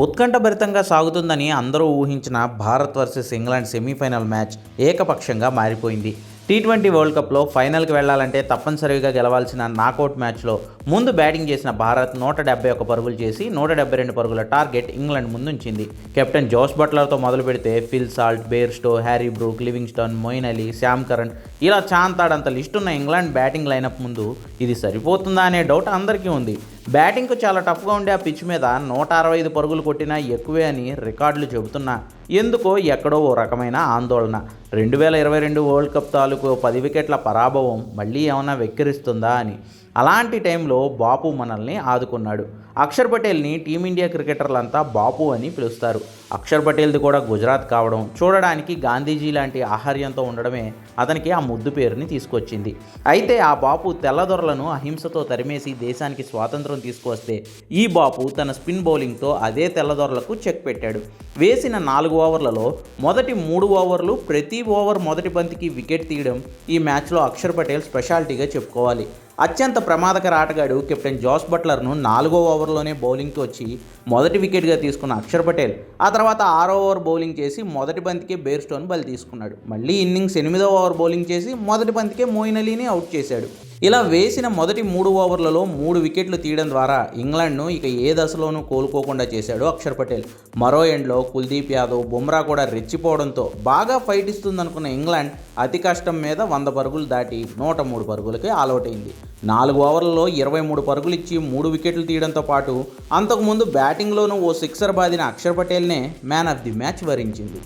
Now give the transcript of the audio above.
ఉత్కంఠభరితంగా సాగుతుందని అందరూ ఊహించిన Bharat versus England semifinal match ఏకపక్షంగా మారిపోయింది. టీ ట్వంటీ వరల్డ్ కప్లో ఫైనల్కి వెళ్ళాలంటే తప్పనిసరిగా గెలవాల్సిన నాకౌట్ మ్యాచ్లో ముందు బ్యాటింగ్ చేసిన భారత్ నూట డెబ్బై ఒక పరుగులు చేసి నూట డెబ్బై రెండు పరుగుల టార్గెట్ ఇంగ్లాండ్ ముందుంచింది. కెప్టెన్ జోస్ బట్లర్తో మొదలు పెడితే Phil Salt Bairstow Harry Brook Livingstone Moeen Ali Sam Curran ఇలా చాంతాడంత లిస్ట్ ఉన్న ఇంగ్లాండ్ బ్యాటింగ్ లైనప్ ముందు ఇది సరిపోతుందా అనే డౌట్ అందరికీ ఉంది. బ్యాటింగ్కు చాలా టఫ్గా ఉండే ఆ పిచ్ మీద నూట అరవై ఐదు పరుగులు కొట్టినా ఎక్కువే అని రికార్డులు చెబుతున్నా. ఎందుకో ఎక్కడో ఓ రకమైన ఆందోళన. రెండు వేల ఇరవై రెండు వరల్డ్ కప్ తాలూకు పది వికెట్ల పరాభవం మళ్ళీ ఏమైనా వెక్కిరిస్తుందా అని. అలాంటి టైంలో బాపు మనల్ని ఆదుకున్నాడు. అక్షర్ పటేల్ని టీమిండియా క్రికెటర్లంతా బాపు అని పిలుస్తారు. అక్షర్ పటేల్ది కూడా గుజరాత్ కావడం చూడడానికి గాంధీజీ లాంటి ఆహార్యంతో ఉండడమే అతనికి ఆ ముద్దు పేరుని తీసుకొచ్చింది. అయితే ఆ బాపు తెల్లదొరలను అహింసతో తరిమేసి దేశానికి స్వాతంత్రం తీసుకువస్తే ఈ బాపు తన స్పిన్ బౌలింగ్తో అదే తెల్లదొరలకు చెక్ పెట్టాడు. వేసిన నాలుగు ఓవర్లలో మొదటి మూడు ఓవర్లు ప్రతి ఓవర్ మొదటి బంతికి వికెట్ తీయడం ఈ మ్యాచ్లో అక్షర్ పటేల్ స్పెషాలిటీగా చెప్పుకోవాలి. అత్యంత ప్రమాదకర ఆటగాడు కెప్టెన్ జోస్ బట్లర్ను నాలుగో ఓవర్లోనే బౌలింగ్కి వచ్చి మొదటి వికెట్గా తీసుకున్న అక్షర్ పటేల్ ఆ తర్వాత ఆరో ఓవర్ బౌలింగ్ చేసి మొదటి బంతికే బేర్ స్టోన్ బలి తీసుకున్నాడు. మళ్ళీ ఇన్నింగ్స్ ఎనిమిదో ఓవర్ బౌలింగ్ చేసి మొదటి బంతికే మోయిన్ అలీని అవుట్ చేశాడు. ఇలా వేసిన మొదటి మూడు ఓవర్లలో మూడు వికెట్లు తీయడం ద్వారా ఇంగ్లాండ్ను ఇక ఏ దశలోనూ కోలుకోకుండా చేశాడు అక్షర్ పటేల్. మరో ఎండ్లో కుల్దీప్ యాదవ్ బుమ్రా కూడా రెచ్చిపోవడంతో బాగా ఫైట్ ఇస్తుందనుకున్న ఇంగ్లాండ్ అతి కష్టం మీద వంద పరుగులు దాటి నూట మూడు పరుగులకి ఆల్అవుట్ అయింది నాలుగు ఓవర్లలో ఇరవై మూడు పరుగులు ఇచ్చి మూడు వికెట్లు తీయడంతో పాటు అంతకుముందు బ్యాటింగ్లోనూ ఓ సిక్సర్ బాదిన అక్షర్ పటేల్నే మ్యాన్ ఆఫ్ ది మ్యాచ్ వరించింది.